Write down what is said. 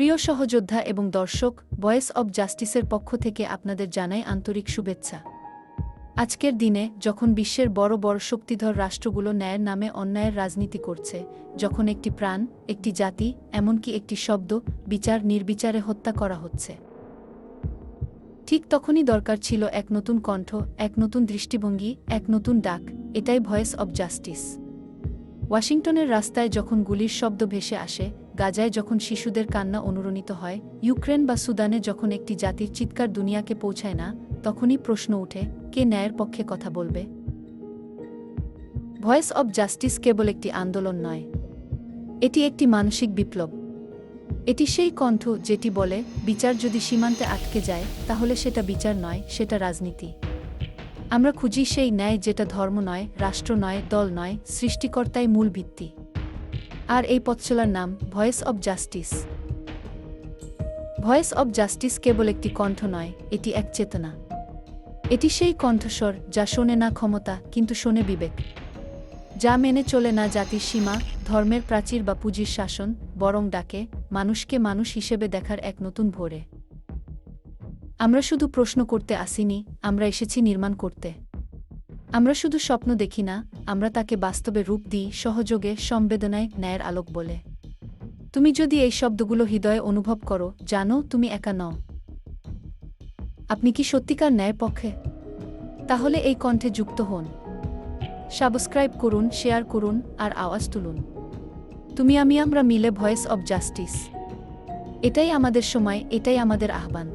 প্রিয় সহযোদ্ধা এবং দর্শক, ভয়েস অব জাস্টিসের পক্ষ থেকে আপনাদের জানাই আন্তরিক শুভেচ্ছা। আজকের দিনে যখন বিশ্বের বড় বড় শক্তিধর রাষ্ট্রগুলো ন্যায়ের নামে অন্যায়ের রাজনীতি করছে, যখন একটি প্রাণ, একটি জাতি, এমনকি একটি শব্দ, বিচার নির্বিচারে হত্যা করা হচ্ছে। ঠিক তখনই দরকার ছিল এক নতুন কণ্ঠ, এক নতুন দৃষ্টিভঙ্গি, এক নতুন ডাক, এটাই ভয়েস অব জাস্টিস। ওয়াশিংটনের রাস্তায় যখন গুলির শব্দ ভেসে আসে, গাজায় যখন শিশুদের কান্না অনুরণিত হয়, ইউক্রেন বা সুদানে যখন একটি জাতির চিৎকার দুনিয়াকে পৌঁছায় না, তখনই প্রশ্ন উঠে, কে ন্যায়ের পক্ষে কথা বলবে? ভয়েস অব জাস্টিস কেবল একটি আন্দোলন নয়, এটি একটি মানসিক বিপ্লব। এটি সেই কণ্ঠ যেটি বলে, বিচার যদি সীমান্তে আটকে যায়, তাহলে সেটা বিচার নয়, সেটা রাজনীতি। আমরা খুঁজি সেই ন্যায় যেটা ধর্ম নয়, রাষ্ট্র নয়, দল নয়, সৃষ্টিকর্তাই মূল ভিত্তি। আর এই পথচলার নাম, voice of justice. Voice of justice কেবল একটি কণ্ঠ নয়, এটি এক চেতনা। এটি সেই কণ্ঠস্বর যা শোনে না ক্ষমতা, কিন্তু শোনে বিবেক। যা মেনে চলে না জাতির সীমা, ধর্মের প্রাচীর বা পুঁজির শাসন, বরং ডাকে, মানুষকে মানুষ হিসেবে দেখার এক নতুন ভোরে। আমরা শুধু প্রশ্ন করতে আসিনি, আমরা এসেছি নির্মাণ করতে। আমরা শুধু স্বপ্ন দেখি না, আমরা তাকে বাস্তবে রূপ দিই, সহযোগে সম্বেদনায় ন্যায়ের আলোক বলে। তুমি যদি এই শব্দগুলো হৃদয়ে অনুভব করো, জানো তুমি একা নও। আপনি কি সত্যিকার ন্যায় পক্ষে? তাহলে এই কণ্ঠে যুক্ত হন। সাবস্ক্রাইব করুন, শেয়ার করুন, আর আওয়াজ তুলুন। তুমি আমি, আমরা মিলে ভয়েস অব জাস্টিস। এটাই আমাদের সময়, এটাই আমাদের আহ্বান।